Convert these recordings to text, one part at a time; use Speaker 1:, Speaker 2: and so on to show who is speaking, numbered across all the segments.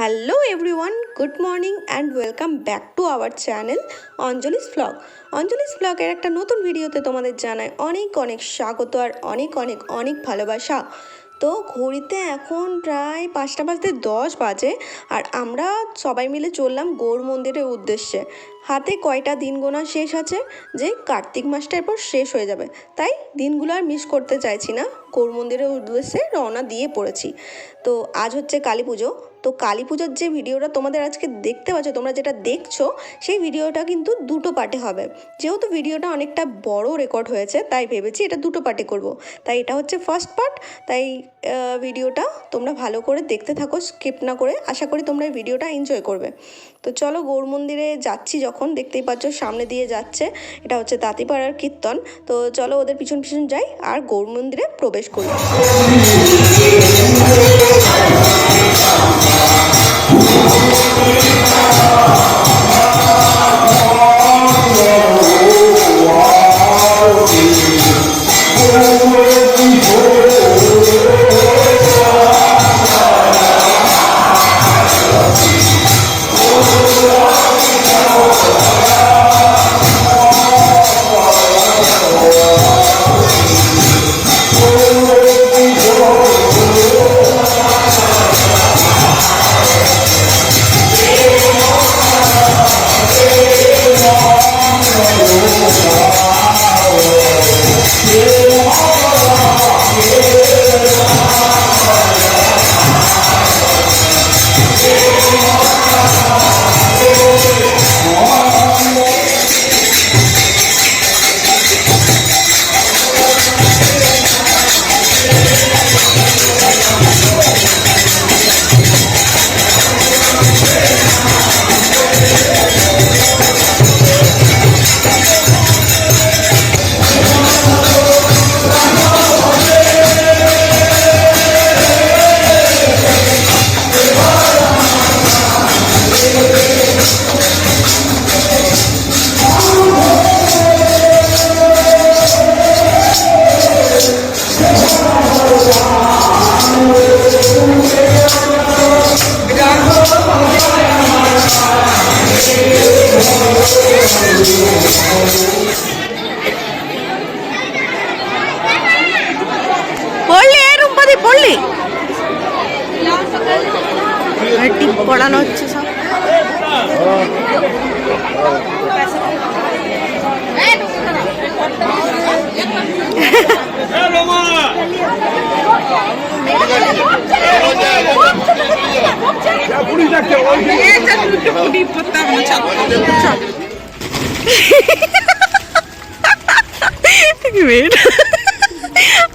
Speaker 1: Hello everyone good morning and welcome back to our channel Anjali's blog Anjali's ব্লগের একটা নতুন ভিডিওতে তোমাদের জানায় অনেক অনেক স্বাগত আর অনেক অনেক অনেক ভালোবাসা। তো ঘড়িতে এখন প্রায় পাঁচটা বাজতে দশ বাজে আর আমরা সবাই মিলে চললাম গৌর মন্দিরের উদ্দেশ্যে। হাতে কয়টা দিন গোনা শেষ আছে যে কার্তিক মাসটা এরপর শেষ হয়ে যাবে। তাই দিনগুলো আর মিস করতে চাইছি না। গৌর মন্দিরের উদ্দেশ্যে রওনা দিয়ে পড়েছি। তো আজ হচ্ছে কালী পুজো। তো কালী পুজোর যে ভিডিওটা তোমাদের আজকে দেখতে পাচ্ছ, তোমরা যেটা দেখছ, সেই ভিডিওটা কিন্তু দুটো পার্টে হবে। যেহেতু ভিডিওটা অনেকটা বড় রেকর্ড হয়েছে, তাই ভেবেছি এটা দুটো পার্টে করব। তাই এটা হচ্ছে ফার্স্ট পার্ট তাই ভিডিওটা তোমরা ভালো করে দেখতে থাকো স্কিপ না করে। আশা করি তোমরা এই ভিডিওটা এনজয় করবে। তো চলো গৌর মন্দিরে যাচ্ছি যখন দেখতেই পাচ্ছ সামনে দিয়ে যাচ্ছে, এটা হচ্ছে তাঁতিপাড়ার কীর্তন। তো চলো ওদের পিছন পিছন যাই আর গৌর মন্দিরে প্রবেশ করি। পড়লি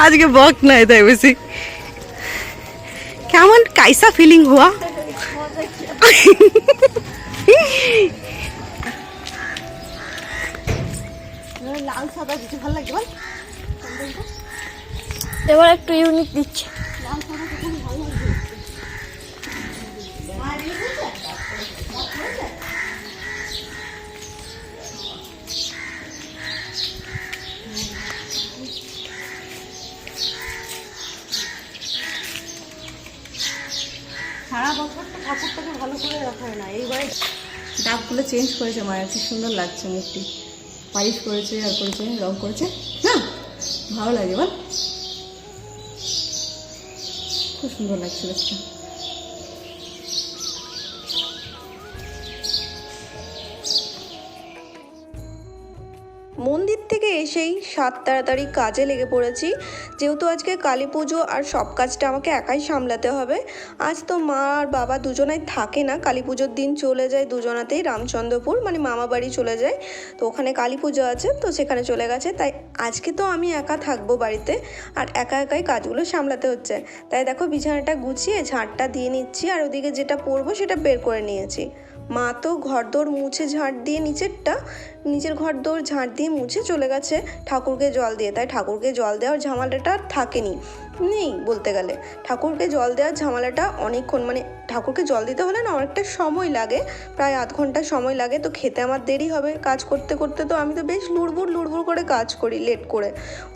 Speaker 1: आज के वक्त ना था वैसे। क्या मन कैसा फीलिंग हुआ? লাল সাদা কিছু ভালো লাগে বল।
Speaker 2: এবার একটু ইউনিক দিচ্ছে।
Speaker 1: সারা বছর তো ঠাকুরটাকে ভালো করে রাখা হয় না। এইবারে ডাকগুলো চেঞ্জ করেছে মায়ের, কি সুন্দর লাগছে মুখটি। পালিশ করেছে, আর করেছে, রং করেছে। না, ভালো লাগে, বল। খুব সুন্দর লাগছে দেখতে মন্দির থেকে এসেই সাত তাড়াতাড়ি কাজে লেগে পড়েছি। যেহেতু আজকে কালী পুজো আর সব কাজটা আমাকে একাই সামলাতে হবে, আজ তো মা আর বাবা দুজনাই থাকে না। কালী পুজোর দিন চলে যায় দুজনাতেই, রামচন্দ্রপুর মানে মামা বাড়ি চলে যায়। তো ওখানে কালী পুজো আছে, তো সেখানে চলে গেছে। তাই আজকে তো আমি একা থাকব বাড়িতে, আর একা একাই কাজগুলো সামলাতে হচ্ছে। তাই দেখো বিছানাটা গুছিয়ে ঝাঁটটা দিয়ে নিচ্ছি, আর ওদিকে যেটা পরবো সেটা বের করে নিয়েছি। মা তো ঘরদোর মুছে ঝাঁট দিয়ে নিচেরটা, নিচের ঘরদোর ঝাঁট দিয়ে মুছে চলে গেছে ঠাকুরকে জল দিয়ে। তাই ঠাকুরকে জল দেওয়ার ঝামেলাটা থাকেনি। নেই বলতে গেলে। ঠাকুরকে জল দেওয়ার ঝামেলাটা অনেকক্ষণ মানে ঠাকুরকে জল দিতে হলে না অনেকটা সময় লাগে, প্রায় আধ ঘণ্টা সময় লাগে। তো খেতে আমার দেরি হবে, কাজ করতে করতে তো আমি তো বেশ লুড়বুড় লুড়বুড় করে কাজ করি লেট করে।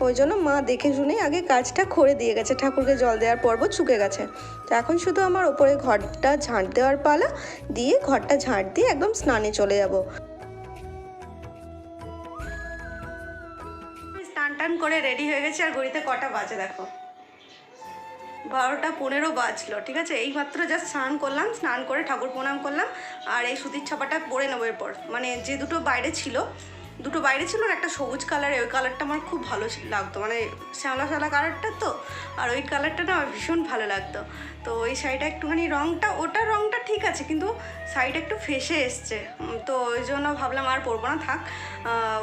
Speaker 1: ওই জন্য মা দেখে শুনেই আগে কাজটা করে দিয়ে গেছে, ঠাকুরকে জল দেওয়ার পর্ব চুকে গেছে। তো এখন শুধু আমার ওপরে ঘরটা ঝাঁট দেওয়ার পালা, দিয়ে ঘরটা ঝাঁট দিয়ে একদম স্নানে চলে যাব। স্নান টান করে রেডি হয়ে গেছে, আর ঘড়িতে কটা বাজে দেখো। বারোটা পনেরো বাজলো, ঠিক আছে? এই মাত্র জাস্ট স্নান করলাম, স্নান করে ঠাকুর প্রণাম করলাম, আর এই সুতির ছাপাটা পরে নেব এরপর। মানে যে দুটো বাইরে ছিল দুটো বাইরে ছিল আর একটা সবুজ কালার, ওই কালারটা আমার খুব ভালো লাগতো। মানে শ্যামলা শ্যামলা কালারটা তো, আর ওই কালারটা না আমার ভীষণ ভালো লাগতো। তো ওই শাড়িটা একটুখানি রঙটা ওটার রঙটা ঠিক আছে, কিন্তু শাড়িটা একটু ফেসে এসছে। তো ওই জন্য ভাবলাম আর পরবো না, থাক।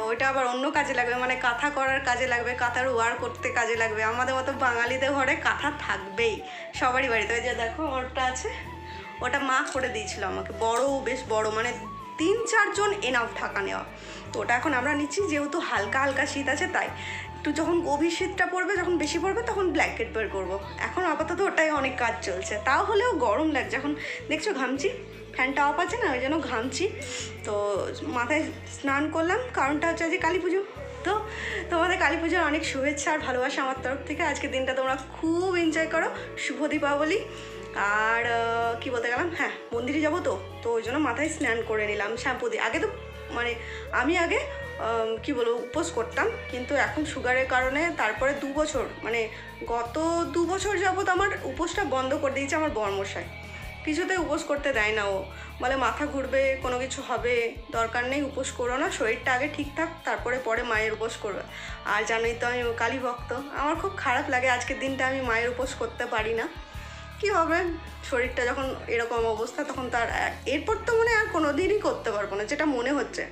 Speaker 1: ওইটা আবার অন্য কাজে লাগবে মানে কাঁথা করার কাজে লাগবে, কাঁথার ওয়ার করতে কাজে লাগবে। আমাদের মতো বাঙালিদের ঘরে কাঁথা থাকবেই, সবারই বাড়িতে। ওই যে দেখো, ওরটা আছে, ওটা মা করে দিয়েছিল আমাকে। বড় বেশ বড় মানে তিন চারজন এনাফ ঢাকা নেওয়া। তো ওটা এখন আমরা নিচ্ছি, যেহেতু হালকা হালকা শীত আছে তাই। একটু যখন গভীর শীতটা পড়বে, যখন বেশি পড়বে, তখন ব্ল্যাঙ্কেট বের করব। এখন আপাতত ওটাই অনেক কাজ চলছে। তাও হলেও গরম লাগছে। এখন দেখছ ঘামছি, ফ্যানটা অফ আছে না, ওই জন্য ঘামছি। তো মাথায় স্নান করলাম, কারণটা হচ্ছে যে কালী পুজো। তো তোমাদের কালী পুজোর অনেক শুভেচ্ছা আর ভালোবাসা আমার তরফ থেকে। আজকে দিনটা তোমরা খুব এনজয় করো। শুভ দীপাবলি। আর কি বলতে গেলাম? হ্যাঁ মন্দিরে যাব তো। তো ওই জন্য মাথায় স্নান করে নিলাম, শ্যাম্পু দিয়ে। আগে তো মানে আমি আগে কি বলব, উপোস করতাম। কিন্তু এখন সুগারের কারণে তারপরে দু বছর মানে গত দু বছর যাবত আমার উপোসটা বন্ধ করে দিয়েছে আমার বর্মশাই। কিছুতে উপোস করতে দেয় না ও। বলে মাথা ঘুরবে, কোনো কিছু হবে, দরকার নেই, উপোস করো না, শরীরটা আগে ঠিকঠাক তারপরে পরে মায়ের উপোস করবে। আর জানোই তো আমি কালী ভক্ত, আমার খুব খারাপ লাগে, আজকের দিনটা আমি মায়ের উপোস করতে পারি না। কি হবে? শরীরটা যখন এরকম অবস্থা, তখন তার, এরপর তো মনে আর কোনো দিনই করতে পারব না, যেটা মনে হচ্ছে।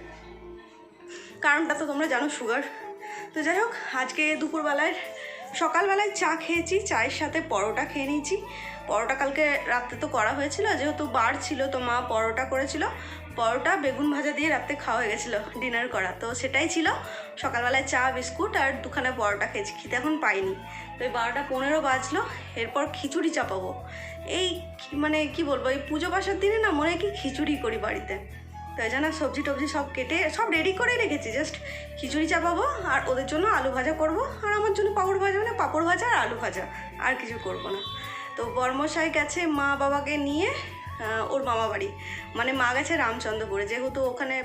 Speaker 1: কারণটা তো তোমরা জানো সুগার। তো যাই হোক, আজকে দুপুরবেলায়, সকালবেলায় চা খেয়েছি, চায়ের সাথে পরোটা খেয়ে নিয়েছি। পরোটা কালকে রাত্রে তো করা হয়েছিল, যেহেতু বার ছিল, তো মা পরোটা করেছিল। পরোটা বেগুন ভাজা দিয়ে রাত্রে খাওয়া হয়ে গেছিল, ডিনার করা। তো সেটাই ছিল। সকালবেলায় চা, বিস্কুট আর দুখানা পরোটা খেয়েছি খেতে এখন পাইনি। তো এই বারোটা পনেরো বাজলো এরপর খিচুড়ি চাপাবো। এই মানে কি বলব এই পুজো বাসার দিনে না মনে হয় কি খিচুড়ি করি বাড়িতে। তাই জন্য সবজি টবজি সব কেটে সব রেডি করে রেখেছি জাস্ট খিচুড়ি চাপাবো আর ওদের জন্য আলু ভাজা করব। আর আমার জন্য পাপড় ভাজা মানে পাপড় ভাজা আর আলু ভাজা আর কিছু করব না। তো বর্মশাই গেছে মা বাবাকে নিয়ে ওর মামা বাড়ি। মানে মা গেছে রামচন্দ্রপুরে যেহেতু ওখানে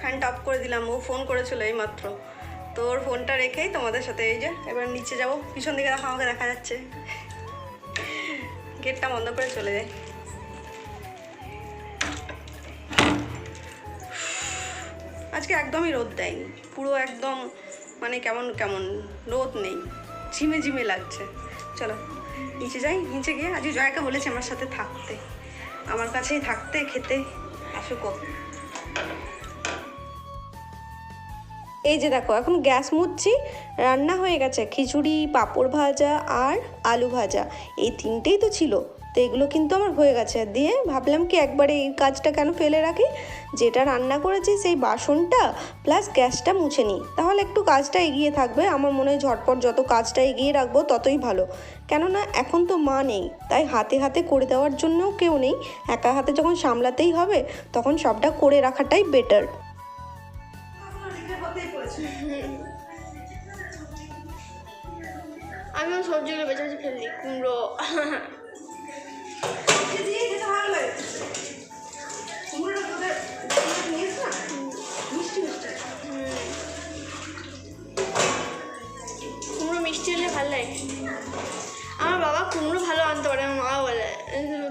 Speaker 1: ফ্যান টপ করে দিলাম ও ফোন করেছিল এই মাত্র তো ওর ফোনটা রেখেই তোমাদের সাথে এই যে, এবার নিচে যাব। পিছন দিকে দেখো, আমাকে দেখা যাচ্ছে। গেটটা বন্ধ করে চলে যায় আজকে একদমই রোদ দেয়নি। পুরো একদম মানে কেমন কেমন রোদ নেই। ঝিমে ঝিমে লাগছে। চলো, নিচে যাই। নিচে গিয়ে আজকে জয়াকে বলেছে আমার সাথে থাকতে। আমার কাছেই থাকতে, খেতে, আসুক এই যে দেখো, এখন গ্যাস মুছছি রান্না হয়ে গেছে। খিচুড়ি, পাঁপড় ভাজা আর আলু ভাজা। এই তিনটেই তো ছিল। তো এগুলো কিন্তু আমার হয়ে গেছে। দিয়ে ভাবলাম কি একবারে এই কাজটা কেন ফেলে রাখি? যেটা রান্না করেছি সেই বাসনটা প্লাস গ্যাসটা মুছে নিই। তাহলে একটু কাজটা এগিয়ে থাকবে। আমার মনে হয় ঝটপট যত কাজটা এগিয়ে রাখব ততই ভালো। কেননা এখন তো মা নেই। তাই হাতে হাতে করে দেওয়ার জন্যও কেউ নেই। একা হাতে যখন সামলাতেই হবে, তখন সবটা করে রাখাটাই বেটার
Speaker 2: আমিও সবজিগুলো বেছে বেছে ফেললি কুমড়ো। কুমড়ো মিষ্টি হলে ভালো লাগে। আমার বাবা কুমড়ো ভালো আনতে পারে আমার মা বলে।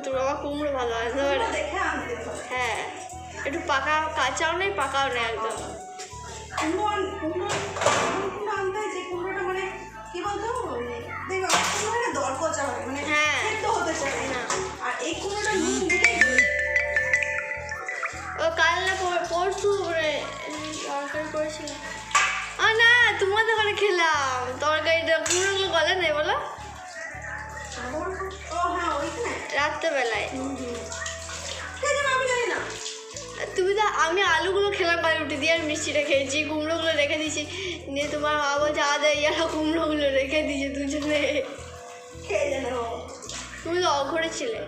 Speaker 2: তোর বাবা কুমড়ো ভালো আনতে পারে। হ্যাঁ। একটু পাকা কাঁচাও নেই পাকাও নেই একদম। হ্যাঁ। না। ও কাল না পর- পরশু করে তরকারি করেছিল আ না তোমাদের ঘরে খেলাম। তরকারিটা কুমড়োগুলো গলে নেই বলো। রাত্রেবেলায়। তুমি তো আমি আলুগুলো খেলাম কাল রুটি দিয়ে আর মিষ্টিটা খেয়েছি কুমড়োগুলো রেখে দিয়েছি। নিয়ে তোমার বাবা বলছে আদা ইয়ারা কুমড়োগুলো রেখে দিয়েছে দুজনে। তুমি তো অঘরে ছিলে।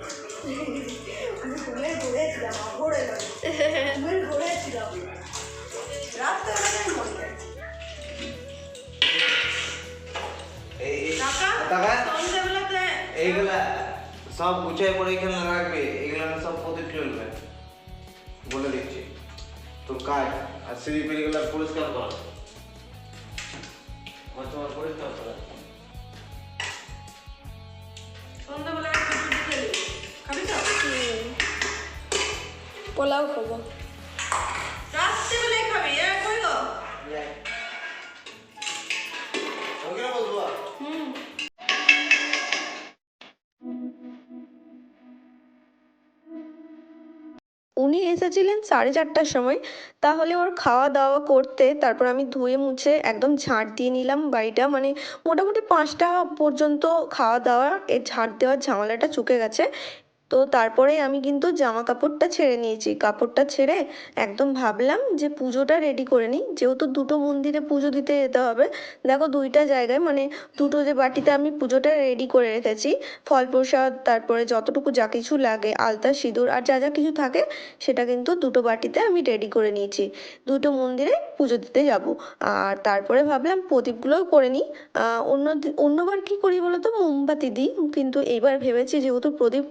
Speaker 3: এইগুলা সব গুছিয়ে পরে এখানে রাখবে এগুলা সব প্রদীপ চলবে বলে দিচ্ছি। তোর কাজ আর সিঁড়ি পরিষ্কার কর। তোমার পরিষ্কার কর।
Speaker 1: নিবি। খাবি তো?
Speaker 2: পোলাও খাব।
Speaker 1: উনি এসেছিলেন সাড়ে চারটার সময়। তাহলে ওর খাওয়া দাওয়া করতে তারপর আমি ধুয়ে মুছে একদম ঝাঁট দিয়ে নিলাম বাড়িটা। মানে মোটামুটি পাঁচটা পর্যন্ত খাওয়া দাওয়া এই ঝাঁট দেওয়ার ঝামেলাটা চুকে গেছে। তো তারপরে আমি কিন্তু জামা কাপড়টা ছেড়ে নিয়েছি। কাপড়টা ছেড়ে একদম ভাবলাম যে পুজোটা রেডি করে নিই। যেহেতু দুটো মন্দিরে পুজো দিতে যেতে হবে, দেখো দুইটা জায়গায় মানে দুটো যে বাটিতে আমি পুজোটা রেডি করে রেখেছি। ফল প্রসাদ তারপরে যতটুকু যা কিছু লাগে, আলতা, সিঁদুর আর যা যা কিছু থাকে, সেটা কিন্তু দুটো বাটিতে আমি রেডি করে নিয়েছি। দুটো মন্দিরে পুজো দিতে যাব। আর তারপরে ভাবলাম প্রদীপগুলোও করে নিই। অন্য অন্যবার কি করি বলো তো মোমবাতি দিই। কিন্তু এবার ভেবেছি যেহেতু প্রদীপ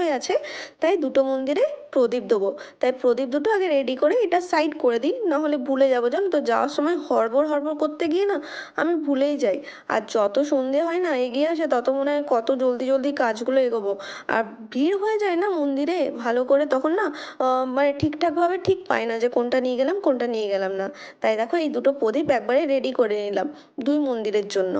Speaker 1: অনেকগুলোই আছে, তাই দুটো মন্দিরে প্রদীপ দেবো। তাই প্রদীপ দুটো আগে রেডি করে এটা সাইড করে দিই, নাহলে ভুলে যাব। জানো তো, যাওয়ার সময় হড়বড় হড়বড় করতে গিয়ে না আমি ভুলেই যাই। আর যত সন্ধে হয় না এগিয়ে আসে, তত মনে হয় কত জলদি জলদি কাজগুলো এগোবো। আর ভিড় হয়ে যায় না মন্দিরে ভালো করে, তখন না মানে ঠিকঠাকভাবে ঠিক পাই না যে কোনটা নিয়ে গেলাম, কোনটা নিয়ে গেলাম না। তাই দেখো, এই দুটো প্রদীপ একবারে রেডি করে নিলাম দুই মন্দিরের জন্য।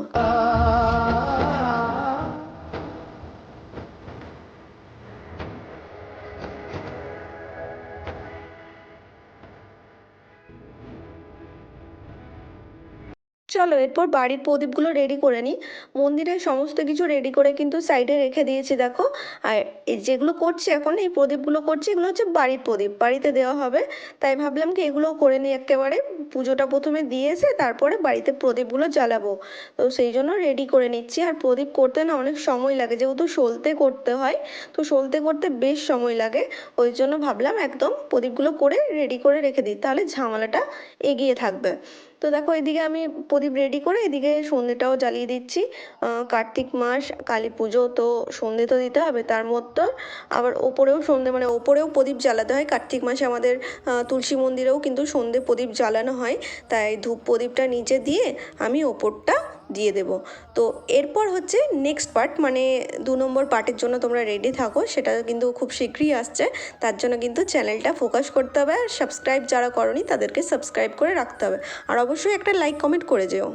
Speaker 1: চলো এরপর বাড়ির প্রদীপগুলো রেডি করে নিই। মন্দিরের সমস্ত কিছু রেডি করে কিন্তু সাইডে রেখে দিয়েছি, দেখো। আর যেগুলো করছি এখন, এই প্রদীপগুলো করছি, এগুলো হচ্ছে বাড়ির প্রদীপ। বাড়িতে দেওয়া হবে। তাই ভাবলাম কি এগুলো করে নিই একেবারে। পুজোটা প্রথমে দিয়ে এসে তারপরে বাড়িতে প্রদীপগুলো জ্বালাবো। তো সেই জন্য রেডি করে নিচ্ছি। আর প্রদীপ করতে না অনেক সময় লাগে, যেহেতু সলতে করতে হয়, তো সলতে করতে বেশ সময় লাগে। ওই জন্য ভাবলাম একদম প্রদীপগুলো করে রেডি করে রেখে দিই। তাহলে ঝামেলাটা এগিয়ে থাকবে। তো দেখো এদিকে আমি প্রদীপ রেডি করে এদিকে সন্ধেটাও জ্বালিয়ে দিচ্ছি। কার্তিক মাস, কালী পুজো তো সন্ধে তো দিতে হবে, তার মধ্যে আবার ওপরেও সন্ধে মানে ওপরেও প্রদীপ জ্বালাতে হয়। কার্তিক মাসে আমাদের তুলসী মন্দিরেও কিন্তু সন্ধে প্রদীপ জ্বালানো হয়। তাই ধূপ প্রদীপটা নিচে দিয়ে আমি ওপরটা দিয়ে দেব। তো এরপর হচ্ছে নেক্সট পার্ট মানে দু নম্বর পার্টের জন্য তোমরা রেডি থাকো, সেটা কিন্তু খুব শীঘ্রই আসছে। তার জন্য কিন্তু চ্যানেলটা ফোকাস করতে হবে, আর সাবস্ক্রাইব যারা করনি তাদেরকে সাবস্ক্রাইব করে রাখতে হবে। আর অবশ্যই একটা লাইক কমেন্ট করে যেও।